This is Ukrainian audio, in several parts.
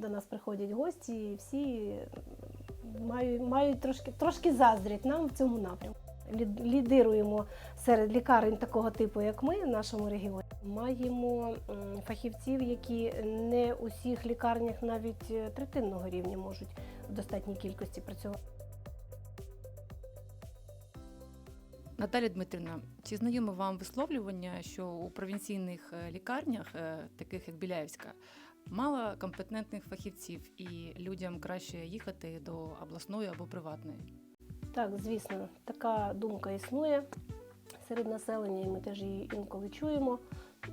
до нас приходять гості, і всі мають, мають трошки, трошки заздрять нам в цьому напрямку. Лід- Лідируємо серед лікарень такого типу, як ми в нашому регіоні. Маємо фахівців, які не у всіх лікарнях навіть е, третинного рівня можуть в достатній кількості працювати. Наталя Дмитрівна, чи знайоме вам висловлювання, що у провінційних е, лікарнях, е, таких як Біляївська, мало компетентних фахівців і людям краще їхати до обласної або приватної? Так, звісно, така думка існує серед населення, і ми теж її інколи чуємо.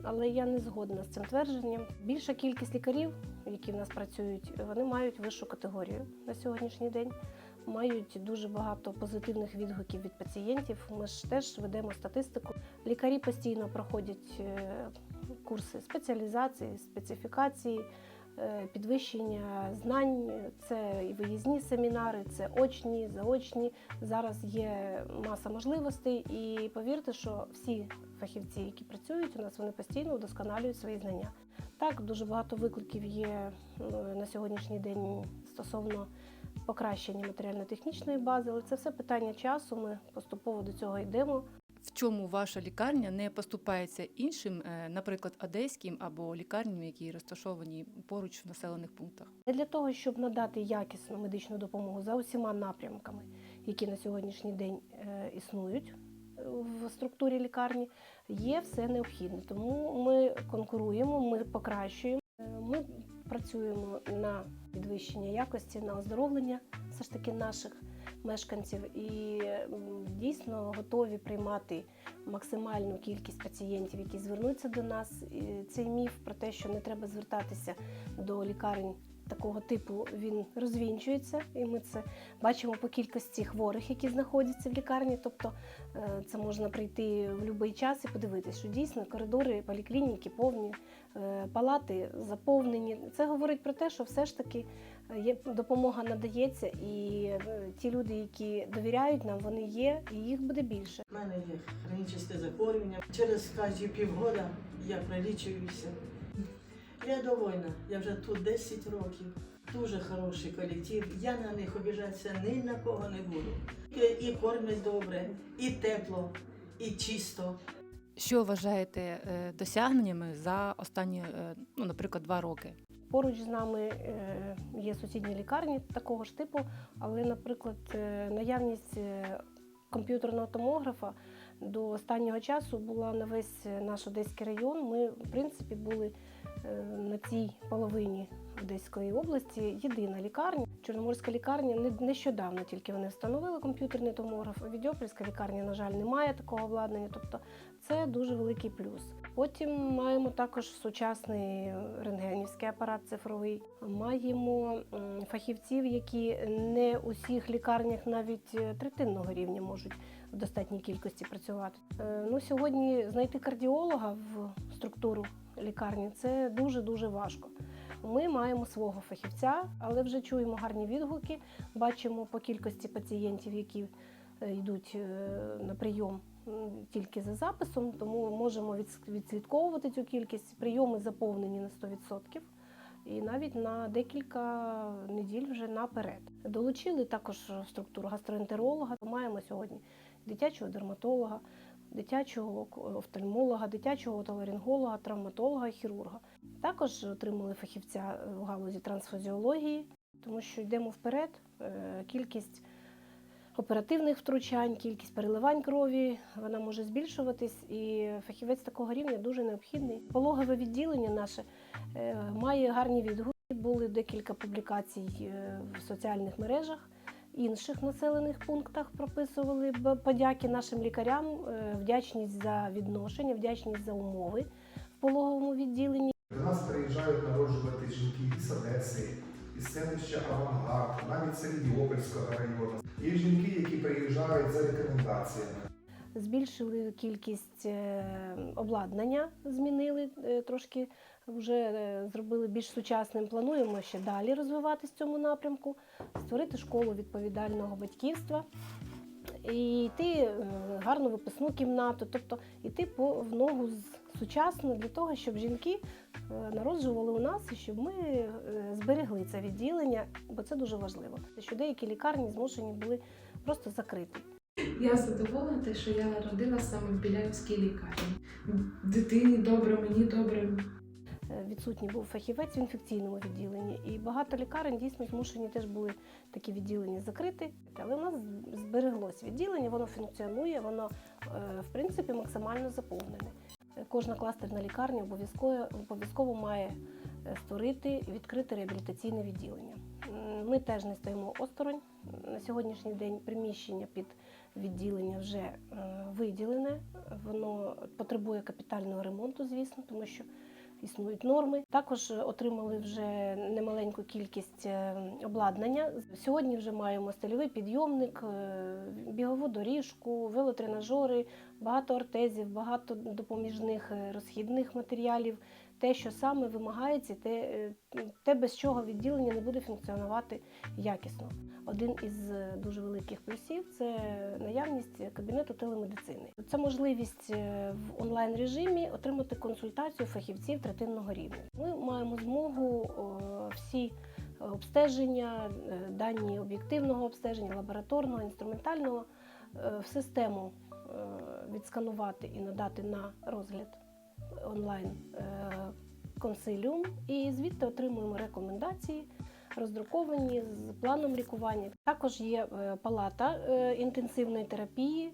Але я не згодна з цим твердженням. Більша кількість лікарів, які в нас працюють, вони мають вищу категорію на сьогоднішній день. Мають дуже багато позитивних відгуків від пацієнтів. Ми ж теж ведемо статистику. Лікарі постійно проходять е, курси спеціалізації, специфікації, е, підвищення знань. Це і виїзні семінари, це очні, заочні. Зараз є маса можливостей, і повірте, що всі фахівці, які працюють у нас, вони постійно вдосконалюють свої знання. Так, дуже багато викликів є е, на сьогоднішній день стосовно покращення матеріально-технічної бази, але це все питання часу. Ми поступово до цього йдемо. В чому ваша лікарня не поступається іншим, е, наприклад, одеським або лікарням, які розташовані поруч в населених пунктах? Для того, щоб надати якісну медичну допомогу за усіма напрямками, які на сьогоднішній день е, існують е, в структурі лікарні, є все необхідне. Тому ми конкуруємо, ми покращуємо. Ми працюємо на підвищення якості, на оздоровлення все ж таки наших мешканців і дійсно готові приймати максимальну кількість пацієнтів, які звернуться до нас. І цей міф про те, що не треба звертатися до лікарень такого типу, він розвінчується, і ми це бачимо по кількості хворих, які знаходяться в лікарні. Тобто е, це можна прийти в будь-який час і подивитися, що дійсно коридори поліклініки повні, е, палати заповнені. Це говорить про те, що все ж таки е, допомога надається, і ті люди, які довіряють нам, вони є, і їх буде більше. У мене є хронічне захворювання. Через кожні півгода я прилічуюся. Я довольна, я вже тут 10 років. Дуже хороший колектив. Я на них обіжатися ні на кого не буду. І, і кормять добре, і тепло, і чисто. Що вважаєте е, досягненнями за останні, е, ну, наприклад, два роки? Поруч з нами е, є сусідні лікарні такого ж типу, але, наприклад, наявність комп'ютерного томографа до останнього часу була на весь наш Одеський район. Ми, в принципі, були е, на цій половині Одеської області єдина лікарня. Чорноморська лікарня не- нещодавно тільки вони встановили комп'ютерний томограф. Відьопольська лікарня, на жаль, немає такого обладнання. Тобто це дуже великий плюс. Потім маємо також сучасний рентгенівський апарат цифровий. Маємо фахівців, які не у всіх лікарнях навіть е, третинного рівня можуть в достатній кількості працювати. Е, Ну, сьогодні знайти кардіолога в структуру лікарні це дуже дуже важко. Ми маємо свого фахівця, але вже чуємо гарні відгуки. Бачимо по кількості пацієнтів, які е, йдуть е, на прийом тільки за записом, тому можемо відслідковувати цю кількість. Прийоми заповнені на 100%. І навіть на декілька неділь вже наперед. Долучили також структуру гастроентеролога. Маємо сьогодні дитячого дерматолога, дитячого офтальмолога, дитячого отоларинголога, травматолога хірурга. Також отримали фахівця в галузі трансфузіології, тому що йдемо вперед. Е, Кількість оперативних втручань, кількість переливань крові вона може збільшуватись, і фахівець такого рівня дуже необхідний. Пологове відділення наше е, має гарні відгуки. Були декілька публікацій е, в соціальних мережах. Інших населених пунктах прописували подяки нашим лікарям, е, вдячність за відношення, вдячність за умови в пологовому відділенні. До нас приїжджають народжувати жінки із Одеси, із селища Авангард, навіть Середіопольського району. Є жінки, які приїжджають за рекомендаціями. Збільшили кількість е, обладнання, змінили е, трошки, вже е, зробили більш сучасним. Плануємо ще далі розвиватися в цьому напрямку, створити школу відповідального батьківства. І йти е, гарну випускну кімнату, тобто йти по в ногу з сучасно для того, щоб жінки е, народжували у нас і щоб ми зберегли це відділення, бо це дуже важливо. Що деякі лікарні змушені були просто закрити. Я задоволена, те, що я родила саме в Біляївській лікарні. Дитині добре, мені добре. Відсутній був фахівець в інфекційному відділенні, і багато лікарень дійсно змушені теж були такі відділення закрити. Але у нас збереглось відділення, воно функціонує, воно е, в принципі максимально заповнене. Кожна кластерна лікарня обов'язково обов'язково має е, створити і відкрити реабілітаційне відділення. Ми теж не стоїмо осторонь. На сьогоднішній день приміщення під відділення вже е, виділене. Воно потребує капітального ремонту, звісно, тому що існують норми. Також отримали вже немаленьку кількість е, обладнання. Сьогодні вже маємо стильовий підйомник, е, бігову доріжку, велотренажери, багато ортезів, багато допоміжних е, розхідних матеріалів. Те, що саме вимагається, те, е, те, без чого відділення не буде функціонувати якісно. Один із е, дуже великих плюсів це наявність кабінету телемедицини. Це можливість е, в онлайн режимі отримати консультацію фахівців третинного рівня. Ми маємо змогу всі обстеження, дані об'єктивного обстеження, лабораторного, інструментального в систему відсканувати і надати на розгляд онлайн е, консиліум, і звідти отримуємо рекомендації роздруковані з планом лікування. Також є е, палата е, інтенсивної терапії.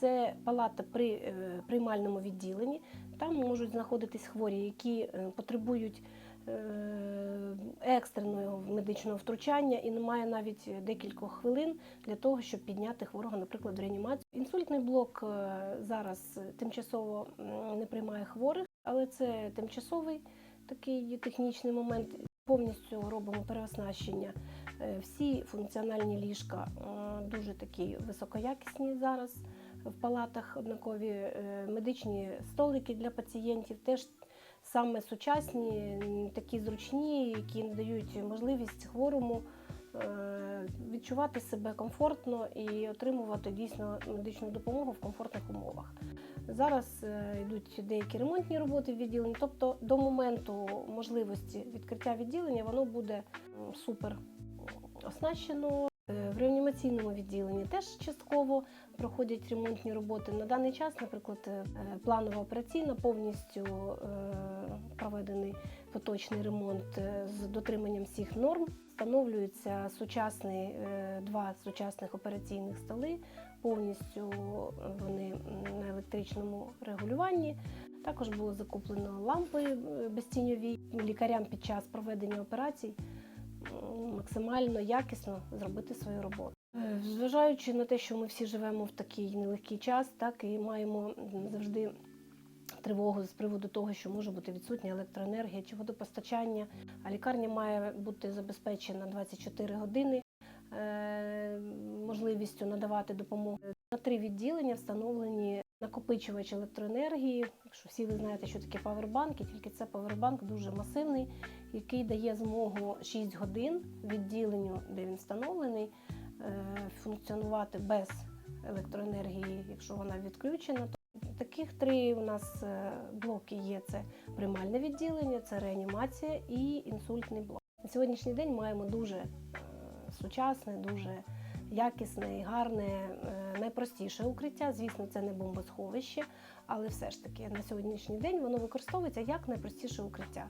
Це палата при приймальному відділенні. Там можуть знаходитись хворі, які потребують екстреного медичного втручання і немає навіть декількох хвилин для того, щоб підняти хворого, наприклад, в реанімацію. Інсультний блок е, зараз тимчасово не приймає хворих, але це тимчасовий такий технічний момент. Повністю робимо переоснащення. Е, Всі функціональні ліжка е, дуже такі високоякісні зараз в палатах однакові. Е, Медичні столики для пацієнтів теж саме сучасні, такі зручні, які надають можливість хворому е, відчувати себе комфортно і отримувати дійсно медичну допомогу в комфортних умовах. Зараз е, йдуть деякі ремонтні роботи в відділенні, тобто до моменту можливості відкриття відділення воно буде супер оснащено. Е, В реанімаційному відділенні теж частково проходять ремонтні роботи. На даний час, наприклад, е, планова операційна повністю е, проведений поточний ремонт з дотриманням всіх норм. Встановлюються сучасний, е, два сучасних операційних столи, повністю вони на електричному регулюванні. Також було закуплено лампи безтіньові лікарям під час проведення операцій максимально якісно зробити свою роботу. Е, Зважаючи на те, що ми всі живемо в такий нелегкий час, так і маємо завжди тривогу з приводу того, що може бути відсутня електроенергія чи водопостачання, а лікарня має бути забезпечена 24 години е, можливістю надавати допомогу. На три відділення встановлені накопичувач електроенергії. Якщо всі ви знаєте, що таке павербанк, і тільки це павербанк дуже масивний, який дає змогу 6 годин відділенню, де він встановлений, е, функціонувати без електроенергії, якщо вона відключена. Таких три у нас е, блоки є: це приймальне відділення, це реанімація і інсультний блок. На сьогоднішній день маємо дуже е, сучасне, дуже якісне і гарне, найпростіше укриття. Звісно, це не бомбосховище, але все ж таки на сьогоднішній день воно використовується як найпростіше укриття.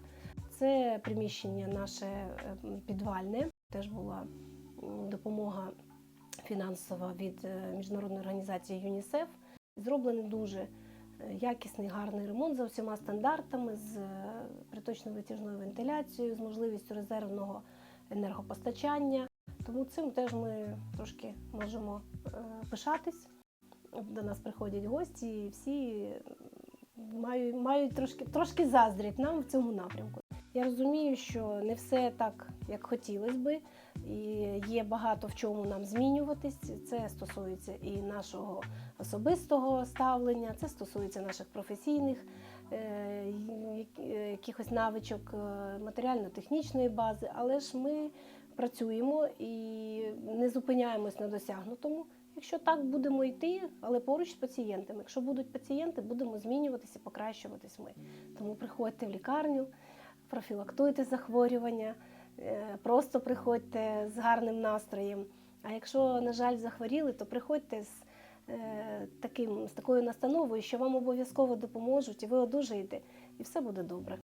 Це приміщення наше е, підвальне, теж була допомога фінансова від е, міжнародної організації ЮНІСЕФ. Зроблений дуже е, якісний, гарний ремонт за всіма стандартами, з е, приточно-витяжною вентиляцією, з можливістю резервного енергопостачання. Тому цим теж ми трошки можемо е, пишатись. До нас приходять гості, і всі мають, мають трошки, трошки заздрять нам в цьому напрямку. Я розумію, що не все так, як хотілося би, і є багато в чому нам змінюватись. Це стосується і нашого особистого ставлення, це стосується наших професійних е, як- якихось навичок, е, матеріально-технічної бази, але ж ми працюємо і не зупиняємось на досягнутому. Якщо так, будемо йти, але поруч з пацієнтами. Якщо будуть пацієнти, будемо змінюватися, покращуватись ми. Тому приходьте в лікарню, профілактуйте захворювання, е, просто приходьте з гарним настроєм. А якщо, на жаль, захворіли, то приходьте з, е, таким, з такою настановою, що вам обов'язково допоможуть, і ви одужаєте, і все буде добре.